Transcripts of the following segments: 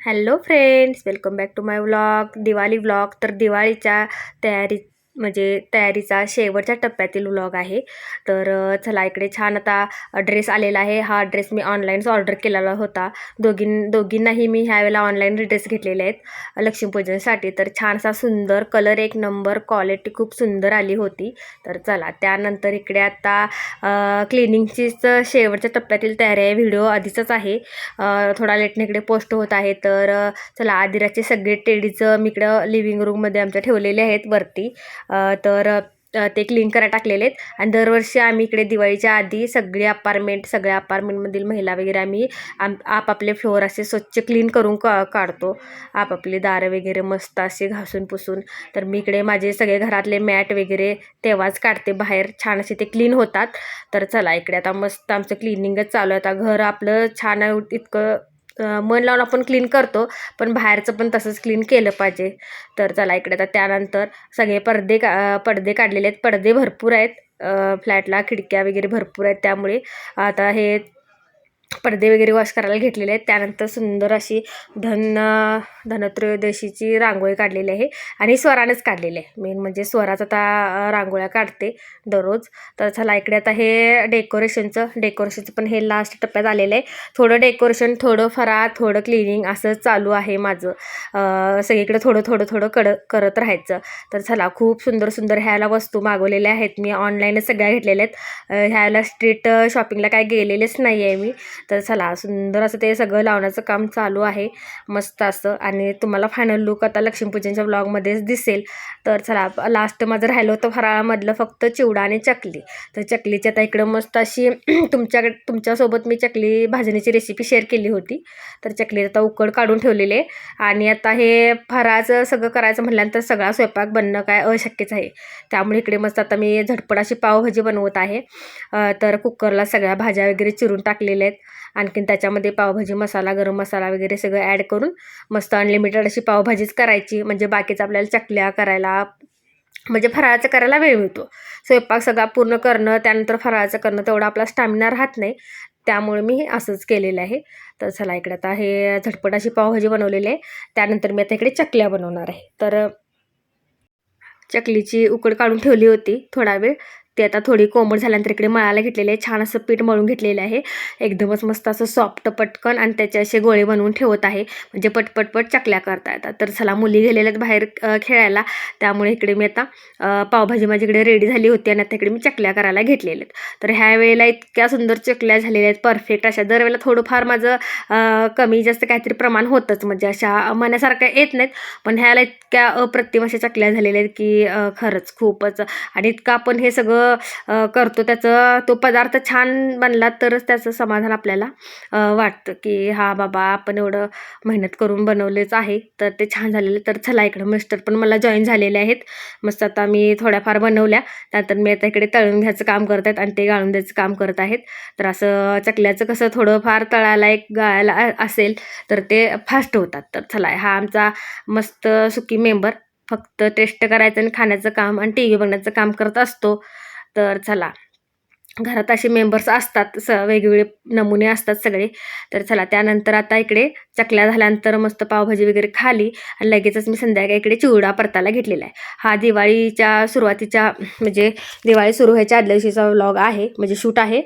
Hello friends welcome back to my vlog Diwali vlog. तर दिवाळीच्या तयारी म्हणजे तयारीचा शेवटच्या टप्प्यातील व्लॉग आहे. तर चला इकडे छान आता ड्रेस आलेला आहे. हा ड्रेस मी ऑनलाईनच ऑर्डर केलेला होता. दोघीं दोघींनाही मी ह्यावेळेला ऑनलाईन ड्रेस घेतलेले आहेत लक्ष्मीपूजनसाठी. तर छान असा सुंदर कलर एक नंबर क्वालिटी खूप सुंदर आली होती. तर चला त्यानंतर इकडे आता क्लिनिंगचीच शेवटच्या टप्प्यातील तयारी आहे. व्हिडिओ आधीचाच आहे. थोडा लेटने इकडे पोस्ट होत आहे. तर चला आदिराचे सगळे टेडीचं मी इकडं लिव्हिंग रूममध्ये आमच्या ठेवलेले आहेत वरती. तर ते क्लीन करायला टाकलेले आहेत. आणि दरवर्षी आम्ही इकडे दिवाळीच्या आधी सगळे अपार्टमेंट सगळ्या अपार्टमेंटमधील महिला वगैरे आम्ही आम आपापले फ्लोअर असे स्वच्छ क्लीन करून का काढतो. आपापली दारं वगैरे मस्त असे घासून पुसून. तर मी इकडे माझे सगळे घरातले मॅट वगैरे तेव्हाच काढते बाहेर. छान असे ते क्लीन होतात. तर चला इकडे आता मस्त आमचं क्लिनिंगच चालू आहे. आता घर आपलं छान इतकं मन लावून आपण क्लीन करतो पण बाहेरचं पण तसंच क्लीन केलं पाहिजे. तर चला इकडे आता त्यानंतर सगळे पडदे का पडदे काढलेले आहेत. पडदे भरपूर आहेत. फ्लॅटला खिडक्या वगैरे भरपूर आहेत. त्यामुळे आता हे पडदे वगैरे वॉश करायला घेतलेले आहेत. त्यानंतर सुंदर अशी धन धनत्रयोदशीची रांगोळी काढलेली आहे आणि स्वरानंच काढलेली आहे. मेन म्हणजे स्वराच आता रांगोळ्या काढते दररोज. तर चला इकडे आता हे डेकोरेशनचं डेकोरेशनचं पण हे लास्ट टप्प्यात आलेलं आहे. थोडं डेकोरेशन थोडं फरा थोडं क्लिनिंग असं चालू आहे माझं. सगळीकडे थोडं थोडं थोडं कड करत राहायचं. तर चला खूप सुंदर सुंदर ह्याला वस्तू मागवलेल्या आहेत. मी ऑनलाईनच सगळ्या घेतलेल्या आहेत. ह्याला स्ट्रीट शॉपिंगला काय गेलेलेच नाही आहे मी. तर चला सुंदर असं ते सगळं लावण्याचं काम चालू आहे. मस्त असं. आणि तुम्हाला फायनल लुक आता लक्ष्मीपूजनच्या ब्लॉगमध्येच दिसेल. तर चला लास्ट माझं राहिलं होतं फराळामधलं फक्त चिवडा आणि चकली. तर चकलीची आता इकडं मस्त अशी तुमच्याकडे तुमच्यासोबत मी चकली भाजणीची रेसिपी शेअर केली होती. तर चकली आता उकड काढून ठेवलेले आणि आता हे फराळाचं सगळं करायचं म्हटल्यानंतर सगळा स्वयंपाक बनणं काय अशक्यच आहे. त्यामुळे इकडे मस्त आता मी झटपट अशी पावभाजी बनवत आहे. तर कुकरला सगळ्या भाज्या वगैरे चिरून टाकलेल्या आहेत. आणखीन त्याच्यामध्ये पावभाजी मसाला गरम मसाला वगैरे सगळं ॲड करून मस्त अनलिमिटेड अशी पावभाजीच करायची. म्हणजे बाकीचं आपल्याला चकल्या करायला म्हणजे फराळाचं करायला वेळ मिळतो. स्वयंपाक सगळा पूर्ण करणं त्यानंतर फराळाचं करणं तेवढा आपला स्टॅमिना राहत नाही. त्यामुळे मी असंच केलेलं आहे. तर चला इकडे आता हे झटपट अशी पावभाजी बनवलेली आहे. त्यानंतर मी आता इकडे चकल्या बनवणार आहे. तर चकलीची उकड काढून ठेवली होती थोडा वेळ. ते आता थोडी कोमट झाल्यानंतर इकडे मळायला घेतलेले आहे. छान असं पीठ मळून घेतलेलं आहे. एकदमच मस्त असं सॉफ्ट पटकन आणि त्याचे असे गोळे बनवून ठेवत आहे. म्हणजे पटपटपट चकल्या करता येतात तर चला मुली गेलेल्या आहेत बाहेर खेळायला. त्यामुळे इकडे मी आता पावभाजी माझी इकडे रेडी झाली होती आणि आता इकडे मी चकल्या करायला घेतलेल्या आहेत. तर ह्या वेळेला इतक्या सुंदर चकल्या झालेल्या आहेत. परफेक्ट अशा दरवेळेला थोडंफार माझं कमी जास्त काहीतरी प्रमाण होतंच. म्हणजे अशा मनासारख्या येत नाहीत. पण ह्याला इतक्या अप्रतिम अशा चकल्या झालेल्या आहेत की खरंच खूपच. आणि इतकं आपण हे सगळं करतो. त्याचं तो पदार्थ छान बनला तरच त्याचं समाधान आपल्याला वाटतं की हा बाबा आपण एवढं मेहनत करून बनवलेच आहे तर ते छान झालेलं तर चला इकडं मिस्टर पण मला जॉईन झालेले आहेत. मस्त आता मी थोड्याफार बनवल्या. त्यानंतर मी आता इकडे तळून घ्यायचं काम करत आहेत आणि ते गाळून द्यायचं काम करत आहेत. तर असं चकल्याचं कसं थोडंफार तळायला एक गाळायला असेल तर ते फास्ट होतात. तर चला हा आमचा मस्त सुकी मेंबर फक्त टेस्ट करायचं आणि खाण्याचं काम आणि टी व्ही बघण्याचं काम करत असतो. तर चला. घरात असे मेंबर्स असतात स वेगवेगळे नमुने असतात सगळे. तर चला त्यानंतर आता इकडे चकल्या झाल्यानंतर मस्त पावभाजी वगैरे खाली आणि लगेचच मी संध्याकाळी इकडे चिवडा परताला घेतलेला आहे. हा दिवाळीच्या सुरुवातीच्या म्हणजे दिवाळी सुरू व्हायच्या आदल्या दिवशीचा व्लॉग आहे म्हणजे शूट आहे.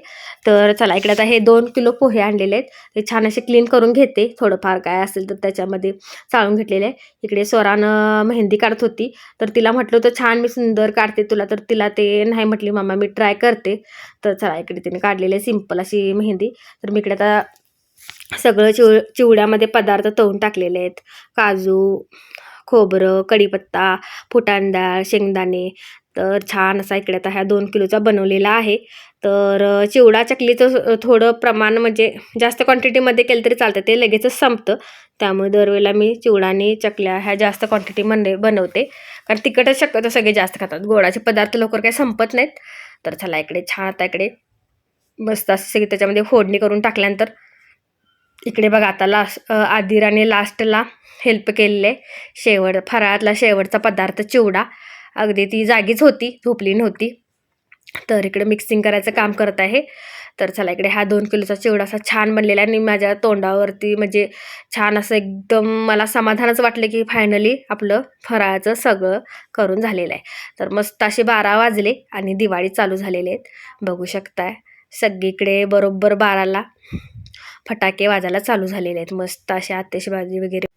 तर चला इकडे आता हे दोन किलो पोहे आणलेले आहेत. ते छान असे क्लीन करून घेते. थोडंफार काय असेल तर त्याच्यामध्ये चाळून घेतलेले आहे. इकडे स्वरानं मेहंदी काढत होती. तर तिला म्हटलं होतं छान मी सुंदर काढते तुला. तर तिला ते नाही म्हटली मामा मी ट्राय करते. तर चला इकडे तिने काढलेली आहे सिंपल अशी मेहंदी. तर मी इकडे आता सगळं चिव चिवड्यामध्ये पदार्थ तळून टाकलेले आहेत. काजू खोबरं कढीपत्ता फुटाण डाळ शेंगदाणे तर छान असा इकडे आता ह्या दोन किलोचा बनवलेला आहे. तर चिवडा चकलीचं थोडं प्रमाण म्हणजे जास्त क्वांटिटीमध्ये केलं तरी चालतं. ते लगेचच संपतं. त्यामुळे दरवेळेला मी चिवडा आणि चकल्या ह्या जास्त क्वांटिटीमध्ये बनवते. कारण तिखटच शक्यतो सगळे जास्त खातात. गोडाचे पदार्थ लवकर काही संपत नाहीत. तर चला इकडे छान आता इकडे मस्त असं सगळी त्याच्यामध्ये फोडणी करून टाकल्यानंतर इकडे बघा आता लास्ट आदिराने लास्टला हेल्प केलेले शेवट फराळातला शेवटचा पदार्थ चिवडा. अगदी ती जागीच होती झोपली नव्हती. तर इकडे मिक्सिंग करायचं काम करत आहे. तर चला इकडे हा दोन किलोचा चिवडा असा छान बनलेला आहे आणि माझ्या तोंडावरती म्हणजे छान असं एकदम मला समाधानच वाटलं की फायनली आपलं फराळाचं सगळं करून झालेलं आहे. तर मस्त असे बारा वाजले आणि दिवाळी चालू झालेले आहेत. बघू शकताय सगळीकडे बरोबर बाराला फटाके वाजायला चालू झालेले आहेत. मस्त असे आतिषबाजी वगैरे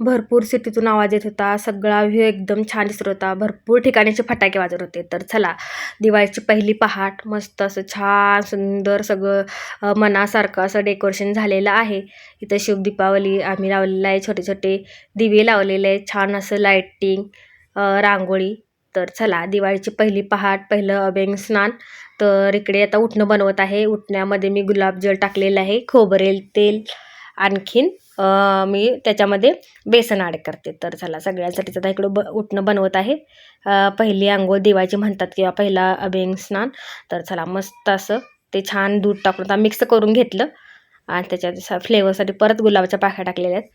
भरपूर सिटीतून आवाज येत होता. सगळा व्ह्यू एकदम छान दिसत होता. भरपूर ठिकाणीचे फटाके वाजत होते. तर चला दिवाळीची पहिली पहाट मस्त असं छान सुंदर सगळं मनासारखं असं डेकोरेशन झालेलं आहे. इथं शिवदीपावली आम्ही लावलेलं आहे छोटे छोटे दिवे लावलेले आहे छान असं लाईटिंग रांगोळी. तर चला दिवाळीची पहिली पहाट पहिलं अभ्यंग स्नान. तर इकडे आता उठणं बनवत आहे. उठण्यामध्ये मी गुलाबजल टाकलेलं आहे खोबरेल तेल आणखीन मी त्याच्यामध्ये बेसन ॲड करते. तर चला सगळ्यांसाठीच आता इकडं ब उठणं बनवत आहे. पहिली आंघोळ देवाची म्हणतात किंवा पहिला अभ्यंग स्नान. तर चला मस्त असं ते छान दूध टाकून आता मिक्स करून घेतलं. आणि त्याच्यात फ्लेवरसाठी परत गुलाबाच्या पाख्या टाकलेल्या आहेत.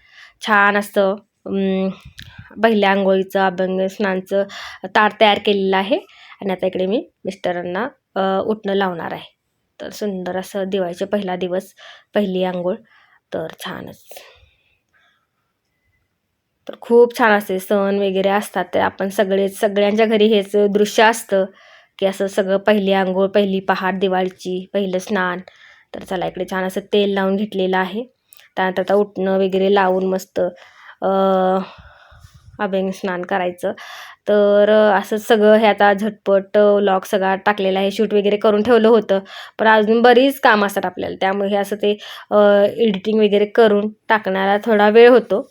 छान असं पहिल्या आंघोळीचं अभंग स्नानचं ताट तयार केलेलं आहे. आणि आता इकडे मी मिस्टरांना उठणं लावणार आहे. तर सुंदर असं दिवाळीचे पहिला दिवस पहिली आंघोळ. तर छानच. तर खूप छान असते. सण वगैरे असतात तर आपण सगळे सगळ्यांच्या घरी हेच दृश्य असतं की असं सगळं पहिली आंघोळ पहिली पहाट दिवाळीची पहिलं स्नान. तर चला इकडे छान असं तेल लावून घेतलेलं आहे. त्यानंतर आता उठणं वगैरे लावून मस्त अभ्यंग स्नान करायचं. तर असं सगळं हे आता झटपट लॉक सगळा टाकलेला आहे. शूट वगैरे करून ठेवलं होतं. पण अजून बरीच कामं असतात आपल्याला. त्यामुळे हे असं ते एडिटिंग वगैरे करून टाकण्याला थोडा वेळ होतो.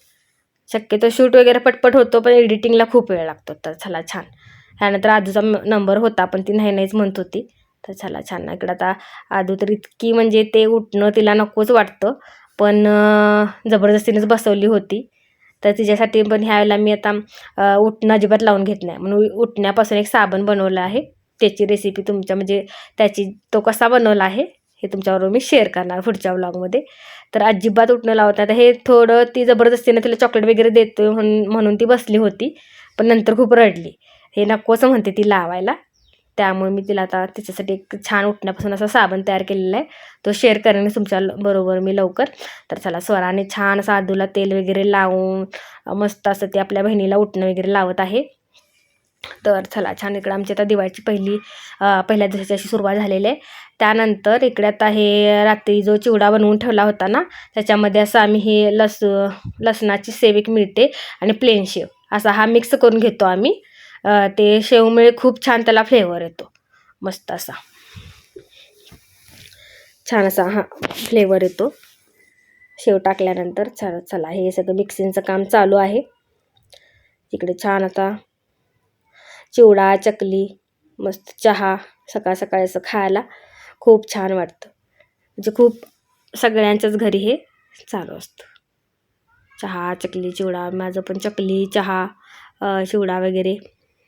शक्यतो शूट वगैरे पटपट होतो पण एडिटिंगला खूप वेळ लागतो. तर चला छान. ह्यानंतर आजूचा नंबर होता पण ती नाही नाहीच म्हणत होती. तर चला छान. इकडं आता आदू तर इतकी म्हणजे ते उठणं तिला नकोच वाटतं. पण जबरदस्तीनेच बसवली होती. तर तिच्यासाठी पण ह्यावेळेला मी आता उठणं अजिबात लावून घेत नाही. म्हणून उठण्यापासून एक साबण बनवलं आहे. त्याची रेसिपी तुमच्या म्हणजे त्याची तो कसा बनवला आहे हे तुमच्याबरोबर मी शेअर करणार पुढच्या ब्लॉगमध्ये तर अजिबात उठणं लावत नाही. आता हे थोडं ती जबरदस्तीने तिला चॉकलेट वगैरे देतो म्हणून म्हणून ती बसली होती पण नंतर खूप रडली. हे नकोच म्हणते ती लावायला. त्यामुळे मी तिला आता तिच्यासाठी एक छान उठण्यापासून असा साबण तयार केलेला आहे. तो शेअर करेन तुमच्या बरोबर मी लवकर. तर चला स्वराने छान असं आदूला तेल वगैरे लावून मस्त असं ते आपल्या बहिणीला उठणं वगैरे लावत आहे. तर चला छान इकडं आमची आता दिवाळीची पहिली पहिल्या दिवसाची अशी सुरुवात झालेली आहे. त्यानंतर इकडे आता हे रात्री जो चिवडा बनवून ठेवला होता ना त्याच्यामध्ये असं आम्ही हे लस लसणाची सेव एक मिळते आणि प्लेन शेव. असा हा मिक्स करून घेतो आम्ही. ते शेवमुळे खूप छान त्याला फ्लेवर येतो. मस्त असा. छान असा हा फ्लेवर येतो. शेव टाकल्यानंतर छान चला हे सगळं मिक्सिंगचं काम चालू आहे. इकडे छान आता चिवडा चकली मस्त चहा सकाळ सकाळी असं खायला खूप छान वाटतं. म्हणजे खूप सगळ्यांच्याच घरी हे चालू असतं. चहा चकली चिवडा माझं पण चकली चहा चिवडा वगैरे.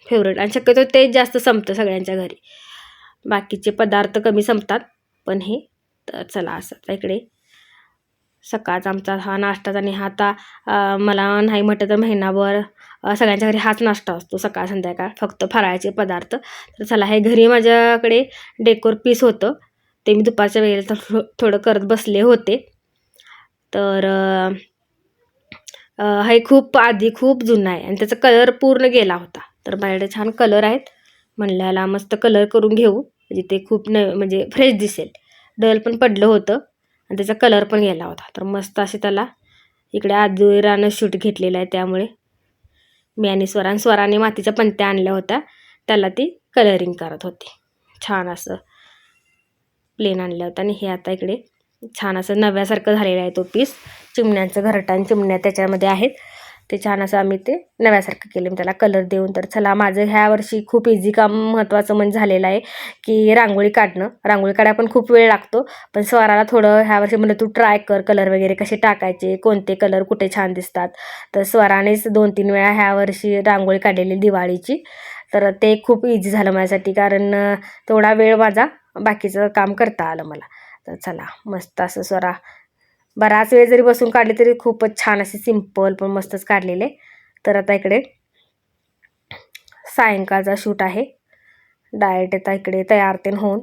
फेवरेट आणि शक्यतो तेच जास्त संपतं सगळ्यांच्या घरी. बाकीचे पदार्थ कमी संपतात पण हे तर चला असं. आता इकडे सकाळचा आमचा हा नाश्ताचा आणि हा आता मला नाही म्हटलं तर महिनाभर सगळ्यांच्या घरी हाच नाश्ता असतो सकाळ संध्याकाळ फक्त फराळाचे पदार्थ. तर चला हे घरी माझ्याकडे डेकोर पीस होतं. ते मी दुपारच्या वेळेला तर थो- थोडं करत बसले होते. तर हे खूप आधी खूप जुना आहे आणि त्याचा कलर पूर्ण गेला होता. तर माझ्याकडे छान कलर आहेत. म्हणल्याला मस्त कलर करून घेऊ. म्हणजे ते खूप न म्हणजे फ्रेश दिसेल. डल पण पडलं होतं. आणि त्याचा कलर पण गेला होता. तर मस्त असे त्याला इकडे आदुरानं शूट घेतलेलं आहे त्यामुळे. मी आणि स्वरान स्वराने मातीच्या पंत्या आणल्या होत्या. त्याला ती कलरिंग करत होती. छान असं प्लेन आणलं होतं आणि हे आता इकडे छान असं नव्यासारखं झालेलं आहे तो पीस चिमण्यांचं घरटान चिमण्या त्याच्यामध्ये आहेत. ते छान असं आम्ही ते नव्यासारखं केलं. मी त्याला कलर देऊन तर चला माझं ह्या वर्षी खूप इझी काम महत्त्वाचं म्हणजे झालेलं आहे की रांगोळी काढणं. रांगोळी काढायला पण खूप वेळ लागतो पण स्वराला थोडं ह्या वर्षी म्हणलं तू ट्राय कर कलर वगैरे कसे टाकायचे कोणते कलर कुठे छान दिसतात. तर स्वरानेच दोन तीन वेळा ह्या वर्षी रांगोळी काढलेली दिवाळीची. तर ते खूप इझी झालं माझ्यासाठी कारण थोडा तेवढा वेळ माझा बाकीचं काम करता आलं मला. तर चला मस्त असं स्वरा बराच वेळ जरी बसून काढले तरी खूपच छान असे सिंपल पण मस्तच काढलेले. तर आता इकडे सायंकाळचा शूट आहे. डायट आता इकडे तयार ते होऊन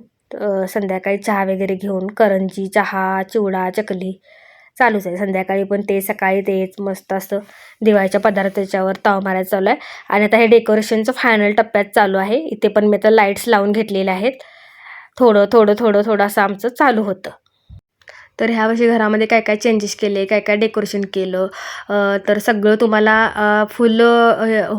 संध्याकाळी चहा वगैरे घेऊन करंजी चहा चिवडा चकली चालूच आहे. संध्याकाळी पण ते सकाळी तेच मस्त असं दिवाळीच्या पदार्थाच्यावर ताव मारायचं चालू आहे. आणि आता हे डेकोरेशनचं फायनल टप्प्यात चालू आहे. इथे पण मी आता लाईट्स लावून घेतलेले आहेत. थोडं थोडं थोडं थोडं असं आमचं चालू होतं. तर ह्या वर्षी घरामध्ये काय काय चेंजेस केले काय काय डेकोरेशन केलं? तर सगळं तुम्हाला फुल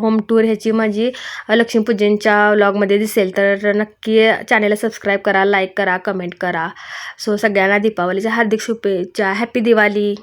होम टूर ह्याची माझी लक्ष्मीपूजनच्या व्लॉगमध्ये दिसेल. तर नक्की चॅनेलला सबस्क्राईब करा लाईक करा कमेंट करा. सो सगळ्यांना दीपावलीच्या हार्दिक शुभेच्छा. हॅपी दिवाळी!